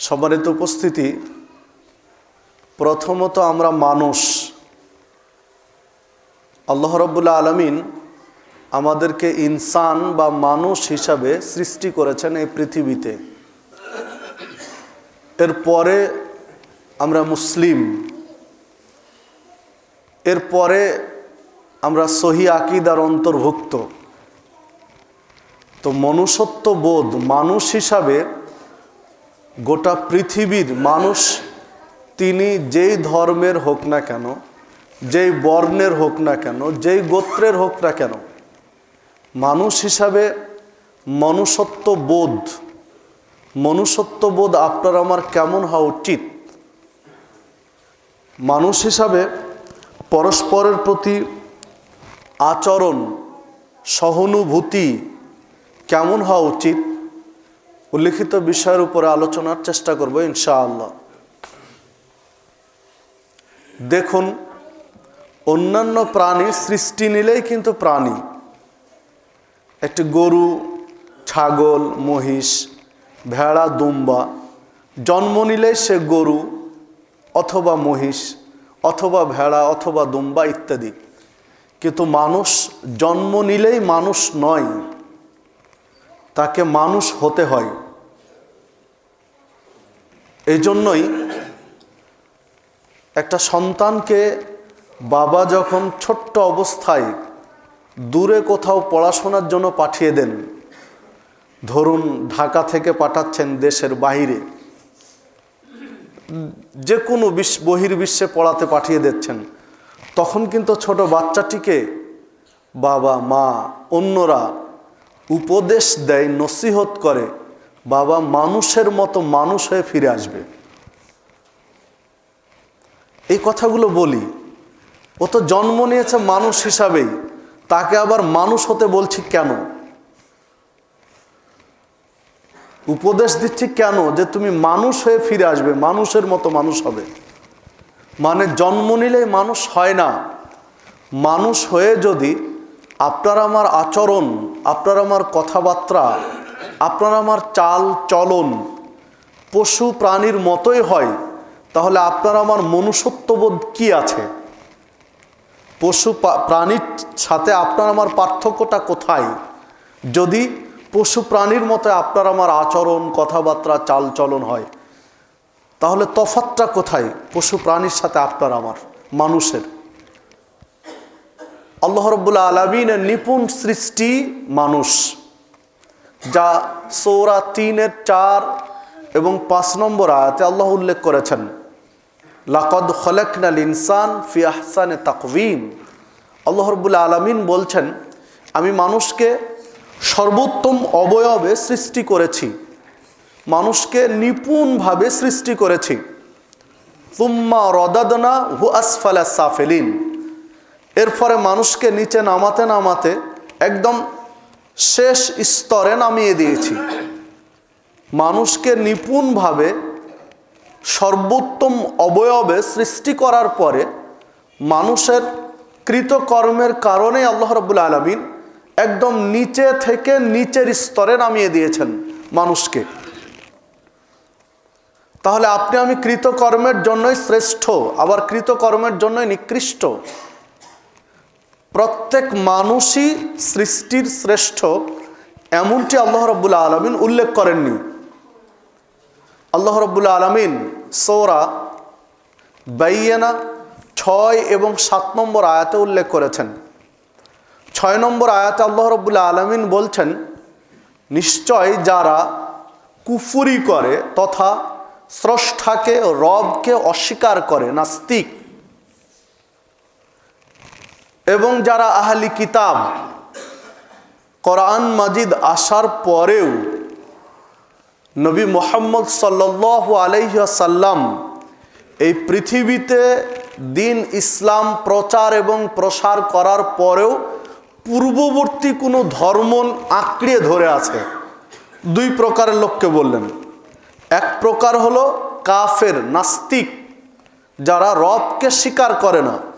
সম্মানিত উপস্থিতি, প্রথমত আমরা মানুষ। আল্লাহ রব্বুল্লা আলমিন আমাদেরকে ইনসান বা মানুষ হিসাবে সৃষ্টি করেছেন এই পৃথিবীতে। এরপরে আমরা মুসলিম। এরপরে আমরা সহি আকিদার অন্তর্ভুক্ত। তো মনুষ্যত্ব বোধ মানুষ হিসাবে গোটা পৃথিবীর মানুষ তিনি যেই ধর্মের হোক না কেন, যেই বর্ণের হোক না কেন, যেই গোত্রের হোক না কেন, মানুষ হিসাবে মনুষ্যত্ব বোধ মনুষ্যত্ব বোধ আপনার আমার কেমন হওয়া উচিত? মানুষ হিসাবে পরস্পরের প্রতি আচরণ, সহানুভূতি কেমন হওয়া উচিত? উল্লিখিত বিষয়ের উপরে আলোচনার চেষ্টা করব ইনশাআল্লাহ। দেখুন, অন্যান্য প্রাণী সৃষ্টি নিলেই কিন্তু প্রাণী। একটি গরু, ছাগল, মহিষ, ভেড়া, দুম্বা, জন্ম নিলেই সে গরু অথবা মহিষ অথবা ভেড়া অথবা দুম্বা ইত্যাদি। কিন্তু মানুষ জন্ম নিলেই মানুষ নয়। তাকে মানুষ হতে হয়। এই জন্যই একটা সন্তানকে বাবা যখন ছোট্ট অবস্থায় দূরে কোথাও পড়াশোনার জন্য পাঠিয়ে দেন, ধরুন ঢাকা থেকে পাঠাচ্ছেন দেশের বাইরে যে কোনো বিশ্ব বহির্বিশ্বে পড়াতে পাঠিয়ে দিচ্ছেন, তখন কিন্তু ছোট বাচ্চাটিকে বাবা, মা, অন্যরা উপদেশ দেয়, নসিহত করে, বাবা মানুষের মতো মানুষ হয়ে ফিরে আসবে। এই কথাগুলো বলি। ও তো জন্ম নিয়েছে মানুষ হিসাবেই। তাকে আবার মানুষ হতে বলছি কেন? উপদেশ দিচ্ছি কেন? যে তুমি মানুষ হয়ে ফিরে আসবে, মানুষের মতো মানুষ হবে। মানে জন্ম নিলেই মানুষ হয় না। মানুষ হয়ে যদি আপনার আমার আচরণ আপনার আমার কথাবার্তা, আপনার আমার চাল চলন, পশু প্রাণীর মতোই হয়, তাহলে আপনার আমার মনুষ্যত্ববোধ কি আছে? পশু প্রাণীর সাথে আপনার আমার পার্থক্যটা কোথায়? যদি পশু প্রাণীর মতো আপনার আমার আচরণ, কথাবার্তা, চাল চলন হয়, তাহলে তফাতটা কোথায়? পশু প্রাণীর সাথে আপনার আমার, মানুষের। আল্লাহ রব্বুল্লা আলমিনের নিপুণ সৃষ্টি মানুষ, যা সৌরা তিনের চার এবং পাঁচ নম্বর আয়াতে আল্লাহ উল্লেখ করেছেন, লাকদ খলেকনাল ইনসান ফি আহসানে তাকভিম আল্লাহ রব্বুল্লা আলমিন বলছেন, আমি মানুষকে সর্বোত্তম অবয়বে সৃষ্টি করেছি, মানুষকে নিপুণভাবে সৃষ্টি করেছি। তুম্মা রদাদনা হু আসফালা সাফেলিন। এর ফলে মানুষকে নিচে নামাতে নামাতে একদম শেষ স্তরে নামিয়ে দিয়েছি। মানুষকে নিপুণভাবে সর্বোত্তম অবয়বে সৃষ্টি করার পরে মানুষের কৃতকর্মের কারণে আল্লাহ রবুল্লা আলমিন একদম নিচে থেকে নিচের স্তরে নামিয়ে দিয়েছেন মানুষকে। তাহলে আপনি আমি কৃতকর্মের জন্যই শ্রেষ্ঠ, আবার কৃতকর্মের জন্যই নিকৃষ্ট? প্রত্যেক মানুষই সৃষ্টির শ্রেষ্ঠ, এমনটি আল্লাহ রব্বুল্লা আলমিন উল্লেখ করেননি। আল্লাহ রব্বুল্লা আলমিন সৌরা বাইয়ানা ছয় এবং সাত নম্বর আয়াতে উল্লেখ করেছেন। ছয় নম্বর আয়াতে আল্লাহ রব্বুল্লা আলমিন বলছেন, নিশ্চয় যারা কুফুরি করে তথা স্রষ্টাকে, রবকে অস্বীকার করে, নাস্তিক এবং যারা আহলি কিতাব, কোরআন মাজিদ আসার পরেও নবী মোহাম্মদ সাল্লাহ আলহ্লাম এই পৃথিবীতে দিন ইসলাম প্রচার এবং প্রসার করার পরেও পূর্ববর্তী কোনো ধর্ম আঁকড়িয়ে ধরে আছে। দুই প্রকারের লোককে বললেন। এক প্রকার হলো কাফের, নাস্তিক, যারা রবকে স্বীকার করে না।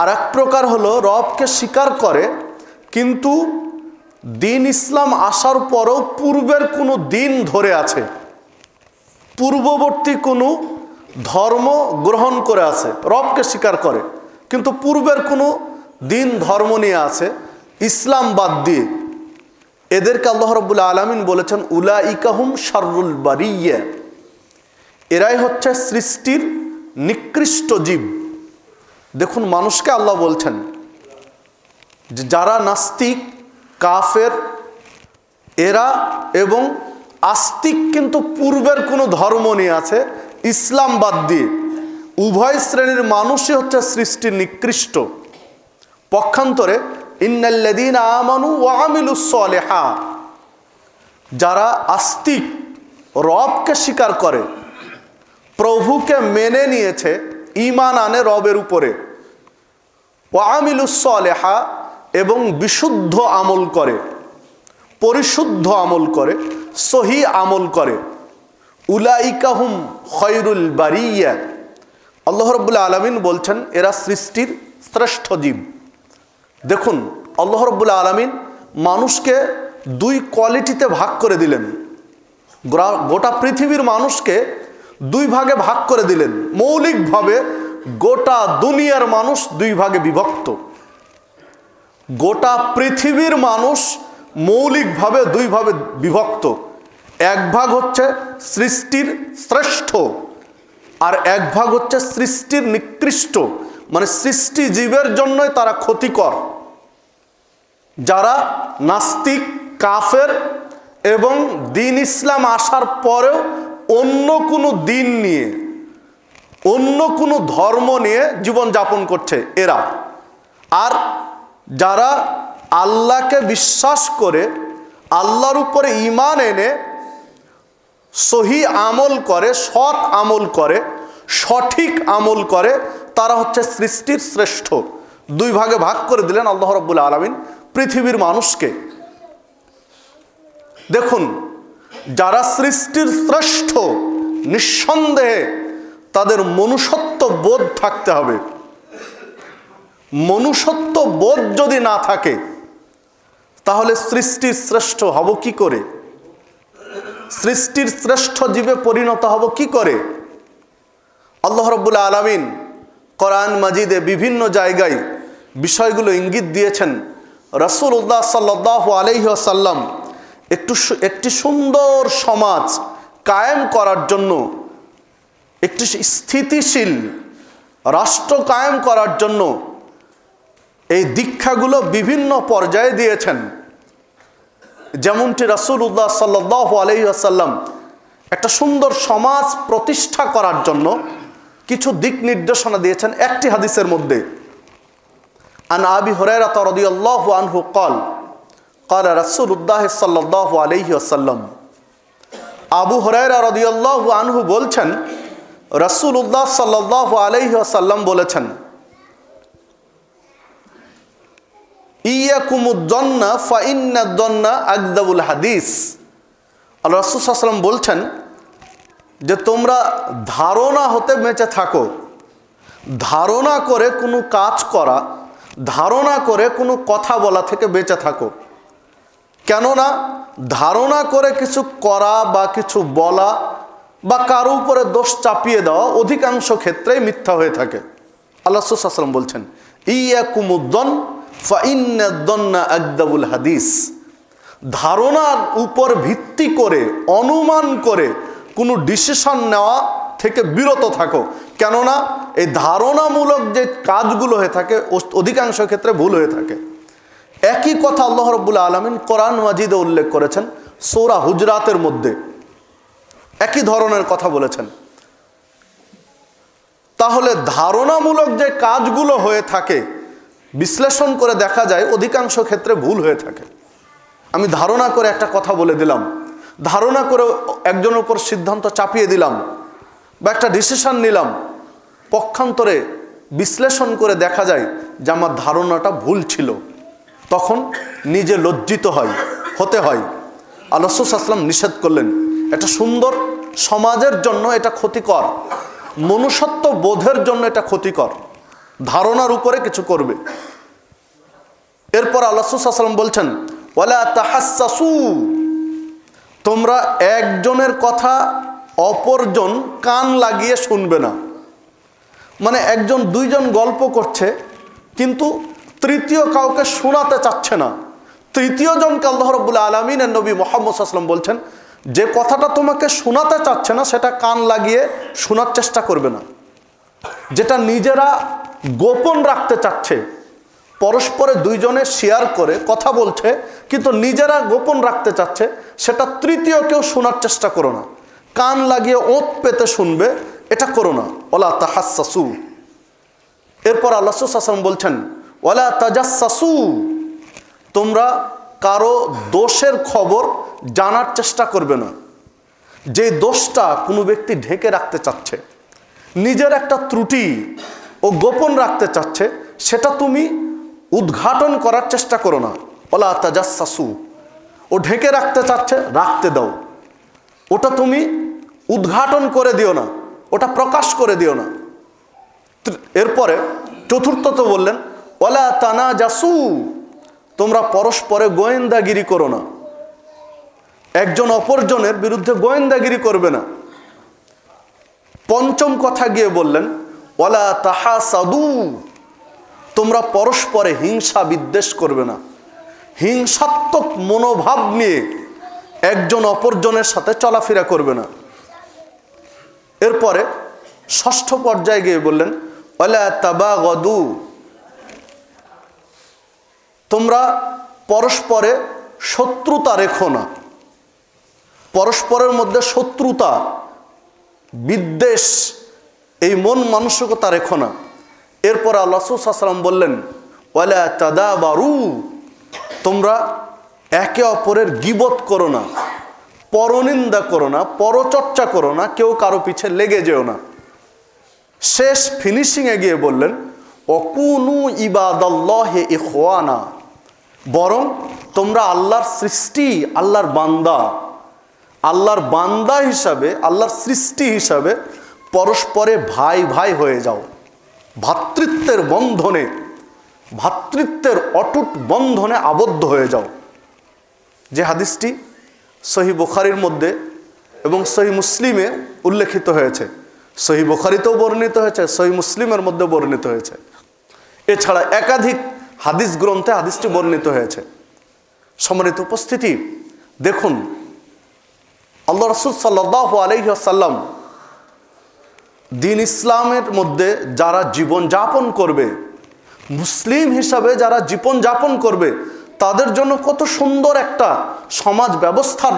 আর এক প্রকার হলো রবকে স্বীকার করে, কিন্তু দিন ইসলাম আসার পরও পূর্বের কোনো দিন ধরে আছে। পূর্ববর্তী কোনো ধর্ম গ্রহণ করে আছে, রবকে স্বীকার করে। কিন্তু পূর্বের কোনো দিন ধর্ম নিয়ে আছে, ইসলাম বাদ দিয়ে। এদেরকে আল্লাহ রব্বুল আলমিন বলেছেন উলা ইকাহুম শারুল বারিয়া। এরাই হচ্ছে সৃষ্টির নিকৃষ্ট জীব। দেখুন মানুষকে আল্লাহ বলছেন যারা নাস্তিক, কাফের, এরা এবং আস্তিক কিন্তু পূর্বের কোনো ধর্ম নিয়ে আছে, ইসলাম বাদ দিয়ে। উভয় শ্রেণির মানুষই হচ্ছে সৃষ্টির নিকৃষ্ট। পক্ষান্তরে ইন্নাল্লাদিন আমানু ওয়ামিলুসলেহা যারা আস্তিক, রবকে স্বীকার করে, প্রভুকে মেনে নিয়েছে ইমান আনে রবের উপরে। ওয়ামিলুসলেহা এবং বিশুদ্ধ আমল করে, পরিশুদ্ধ আমল করে, সহি আমল করে। উলাইকাহুম খৈরুল বারিয়া। আল্লাহ রব্বুল্লা আলমিন বলছেন, এরা সৃষ্টির শ্রেষ্ঠ জীব। দেখুন, আল্লাহ রব্বুল্লা আলমিন মানুষকে দুই কোয়ালিটিতে ভাগ করে দিলেন। গোটা পৃথিবীর মানুষকে দুই ভাগে ভাগ করে দিলেন। মৌলিকভাবে গোটা দুনিয়ার মানুষ দুই ভাগে বিভক্ত। গোটা পৃথিবীর মানুষ মৌলিকভাবে দুইভাবে বিভক্ত। এক ভাগ হচ্ছে সৃষ্টির শ্রেষ্ঠ আর এক ভাগ হচ্ছে সৃষ্টির নিকৃষ্ট। মানে সৃষ্টি জীবের জন্যই তারা ক্ষতিকর। যারা নাস্তিক, কাফের এবং দিন ইসলাম আসার পরেও অন্য কোনো দিন নিয়ে, অন্য কোনো ধর্ম নিয়ে জীবন যাপন করছে এরা। আর যারা আল্লাহকে বিশ্বাস করে, আল্লাহর উপরে ইমান এনে সহি আমল করে, সৎ আমল করে, সঠিক আমল করে, তারা হচ্ছে সৃষ্টির শ্রেষ্ঠ। দুই ভাগে ভাগ করে দিলেন আল্লাহ রব্বুল আলমিন পৃথিবীর মানুষকে। দেখুন যারা সৃষ্টির শ্রেষ্ঠ, নিঃসন্দেহে তাদের মনুষ্যত্ব বোধ থাকতে হবে। মনুষ্যত্ব বোধ যদি না থাকে, তাহলে সৃষ্টির শ্রেষ্ঠ হব কি করে? সৃষ্টির শ্রেষ্ঠ জীবে পরিণত হব কি করে? আল্লাহ রব্বুল আলমিন কোরআন মাজিদে বিভিন্ন জায়গায় বিষয়গুলো ইঙ্গিত দিয়েছেন। রসুল উল্লাহ সাল্লাহ আলহ্লাম একটু একটি সুন্দর সমাজ কায়েম করার জন্য, একটি স্থিতিশীল রাষ্ট্র কায়েম করার জন্য এই দীক্ষাগুলো বিভিন্ন পর্যায়ে দিয়েছেন। যেমনটি রাসুল উল্লাহ সাল্লাহ আলহিহাসাল্লাম একটা সুন্দর সমাজ প্রতিষ্ঠা করার জন্য কিছু দিক নির্দেশনা দিয়েছেন একটি হাদিসের মধ্যে। আন আবি হরাইরা রদিয়াল্লাহু আনহু কল قال رسول الله صلى الله عليه وسلم আবু হরাইরা রদিয়াল্লাহু আনহু বলছেন রাসূলুল্লাহ সাল্লাল্লাহু আলাইহি ওয়াসাল্লাম বলেছেন ইয়াকুমুদ্দন্না ফাইন্নাদ্দন্না আকদাবুল হাদিস আল্লাহ রাসূল সাল্লাল্লাহু আলাইহি ওয়াসাল্লাম বলছেন যে তোমরা ধারণা হতে বেঁচে থাকো ধারণা করে কোনো কাজ করা ধারণা করে কোনো কথা বলা থেকে বেঁচে থাকো কেননা ধারণা করে কিছু করা বা কিছু বলা বা কারও উপরে দোষ চাপিয়ে দেওয়া অধিকাংশ ক্ষেত্রেই মিথ্যা হয়ে থাকে। আল্লাহ সুসাল্লাম বলছেন ইয়া কুমুদ্দন ফাইন্না আকদাবুল হাদিস। ধারণার উপর ভিত্তি করে, অনুমান করে কোনো ডিসিশন নেওয়া থেকে বিরত থাকো। কেননা এই ধারণামূলক যে কাজগুলো হয়ে থাকে, অধিকাংশ ক্ষেত্রে ভুল হয়ে থাকে। একই কথা আল্লাহ রব্বুল আলমিন কোরআন মাজিদে উল্লেখ করেছেন, সৌরা হুজরাতের মধ্যে। একই ধরনের কথা বলেছেন। তাহলে ধারণামূলক যে কাজগুলো হয়ে থাকে, বিশ্লেষণ করে দেখা যায় অধিকাংশ ক্ষেত্রে ভুল হয়ে থাকে। আমি ধারণা করে একটা কথা বলে দিলাম। ধারণা করে একজনের উপর সিদ্ধান্ত চাপিয়ে দিলাম বা একটা ডিসিশন নিলাম। পক্ষান্তরে বিশ্লেষণ করে দেখা যায় যে আমার ধারণাটা ভুল ছিল। তখন নিজে লজ্জিত হয়, হতে হয়। আলসুসাল্লাম নিষেধ করলেন, এটা সুন্দর সমাজের জন্য এটা ক্ষতিকর, মনুষ্যত্ব বোধের জন্য এটা ক্ষতিকর, ধারণার উপরে কিছু করবে। এরপর আল্লাহাম বলছেন তোমরা একজনের কথা অপরজন কান লাগিয়ে শুনবে না। মানে একজন দুইজন গল্প করছে, কিন্তু তৃতীয় কাউকে শোনাতে চাচ্ছে না। তৃতীয় জনকে আল্লাহ রব্বুল আলমিনের নবী মোহাম্মদ আসলাম বলছেন, যে কথাটা তোমাকে শোনাতে চাচ্ছে না, সেটা কান লাগিয়ে শোনার চেষ্টা করবে না। যেটা নিজেরা গোপন রাখতে চাচ্ছে, পরস্পরে দুইজনে শেয়ার করে কথা বলছে, কিন্তু নিজেরা গোপন রাখতে চাচ্ছে, সেটা তৃতীয় কেউ শোনার চেষ্টা করো না। কান লাগিয়ে ওত পেতে শুনবে, এটা করো না। ওলা তাহাসু এরপর আল্লাহ আসলাম বলছেন ওলা তাজাসু তোমরা কারও দোষের খবর জানার চেষ্টা করবে না। যে দোষটা কোনো ব্যক্তি ঢেকে রাখতে চাচ্ছে, নিজের একটা ত্রুটি ও গোপন রাখতে চাচ্ছে, সেটা তুমি উদ্ঘাটন করার চেষ্টা করো না। ওলা তাজাসু ও ঢেকে রাখতে চাচ্ছে, রাখতে দাও। ওটা তুমি উদ্ঘাটন করে দিও না, ওটা প্রকাশ করে দিও না। এরপরে চতুর্থত বললেন ওলা তানা জাসু তোমরা পরস্পরে গোয়েন্দাগিরি করো না। একজন অপরজনের বিরুদ্ধে গোয়েন্দাগিরি করবে না। পঞ্চম কথা গিয়ে বললেন ওলা তাহা সাদু তোমরা পরস্পরে হিংসা বিদ্বেষ করবে না। হিংসাত্মক মনোভাব নিয়ে একজন অপরজনের সাথে চলাফেরা করবে না। এরপরে ষষ্ঠ পর্যায়ে গিয়ে বললেন ওলা তাবা গদু তোমরা পরস্পরে শত্রুতা রেখো না। পরস্পরের মধ্যে শত্রুতা, বিদ্বেষ, এই মন মানসিকতা রেখো না। এরপর আল্লাহ সাল্লাম বললেন, ওয়ালা তাদা বারু তোমরা একে অপরের গিবত করো না, পরনিন্দা করো না, পরচর্চা করো না, কেউ কারও পিছে লেগে যেও না। শেষ ফিনিশিংয়ে গিয়ে বললেন অকুনু ইবাদাল্লাহে ইখওয়ানা বরং তোমরা আল্লাহর সৃষ্টি, আল্লাহর বান্দা আল্লাহর বান্দা হিসাবে, আল্লাহর সৃষ্টি হিসাবে পরস্পরে ভাই ভাই হয়ে যাও। ভ্রাতৃত্বের বন্ধনে ভ্রাতৃত্বের অটুট বন্ধনে আবদ্ধ হয়ে যাও। যে হাদিসটি সহি বুখারির মধ্যে এবং সহি মুসলিমে উল্লেখিত হয়েছে। সহি বুখারিতেও বর্ণিত হয়েছে, সহি মুসলিমের মধ্যে বর্ণিত হয়েছে। এছাড়া একাধিক হাদিস গ্রন্থে হাদিসটি বর্ণিত হয়েছে। সম্মানিত উপস্থিতি, দেখুন, আল্লাহ রসুল সাল্লাহ আলহিহাসাল্লাম দিন ইসলামের মধ্যে যারা জীবন যাপন করবে, মুসলিম হিসাবে যারা জীবন যাপন করবে, তাদের জন্য কত সুন্দর একটা সমাজ ব্যবস্থার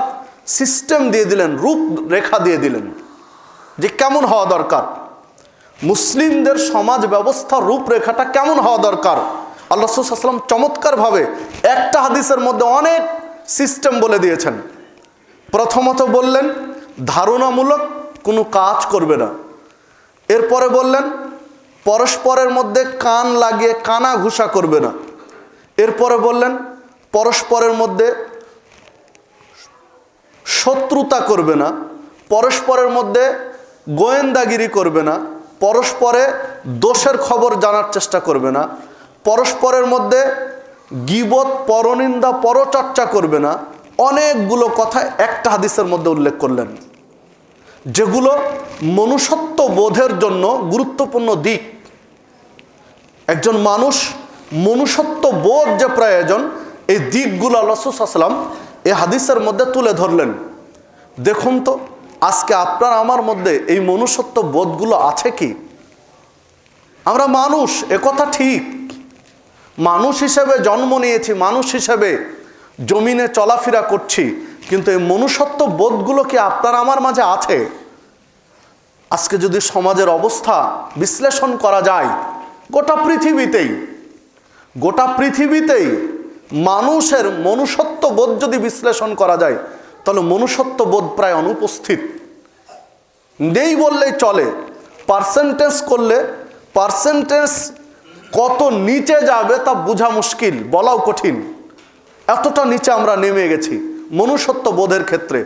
সিস্টেম দিয়ে দিলেন, রূপ রেখা দিয়ে দিলেন যে কেমন হওয়া দরকার। মুসলিমদের সমাজ ব্যবস্থার রূপরেখাটা কেমন হওয়া দরকার? আল্লাহ আসলাম চমৎকারভাবে একটা হাদিসের মধ্যে অনেক সিস্টেম বলে দিয়েছেন। প্রথমত বললেন, ধারণামূলক কোনো কাজ করবে না। এরপরে বললেন, পরস্পরের মধ্যে কান লাগিয়ে কানা ঘুষা করবে না। এরপরে বললেন, পরস্পরের মধ্যে শত্রুতা করবে না। পরস্পরের মধ্যে গোয়েন্দাগিরি করবে না। পরস্পরে দোষের খবর জানার চেষ্টা করবে না। পরস্পরের মধ্যে গিবত, পরনিন্দা, পরচর্চা করবে না। অনেকগুলো কথা একটা হাদিসের মধ্যে উল্লেখ করলেন। যেগুলো মনুষ্যত্ব বোধের জন্য গুরুত্বপূর্ণ দিক। একজন মানুষ মনুষ্যত্ব বোধ যে প্রয়োজন, এই দিকগুলো রসুসাল্লাম এই হাদিসের মধ্যে তুলে ধরলেন। দেখুন তো, আজকে আপনার আমার মধ্যে এই মনুষ্যত্ব বোধগুলো আছে কি? আমরা মানুষ একথা ঠিক। মানুষ হিসেবে জন্ম নিয়েছি, মানুষ হিসেবে জমিনে চলাফেরা করছি, কিন্তু এই মনুষ্যত্ব বোধগুলো কি আপনার আমার মাঝে আছে? আজকে যদি সমাজের অবস্থা বিশ্লেষণ করা যায়, গোটা পৃথিবীতেই গোটা পৃথিবীতেই মানুষের মনুষ্যত্ব বোধ যদি বিশ্লেষণ করা যায়, তাহলে মনুষ্যত্ব বোধ প্রায় অনুপস্থিত। নেই বললেই চলে পার্সেন্টেজ করলে পার্সেন্টেজ কত নিচে যাবে তা বোঝা মুশকিল, বলাও কঠিন। এতটা নিচে আমরা নেমে গেছি মনুষ্যত্ব বোধের ক্ষেত্রে।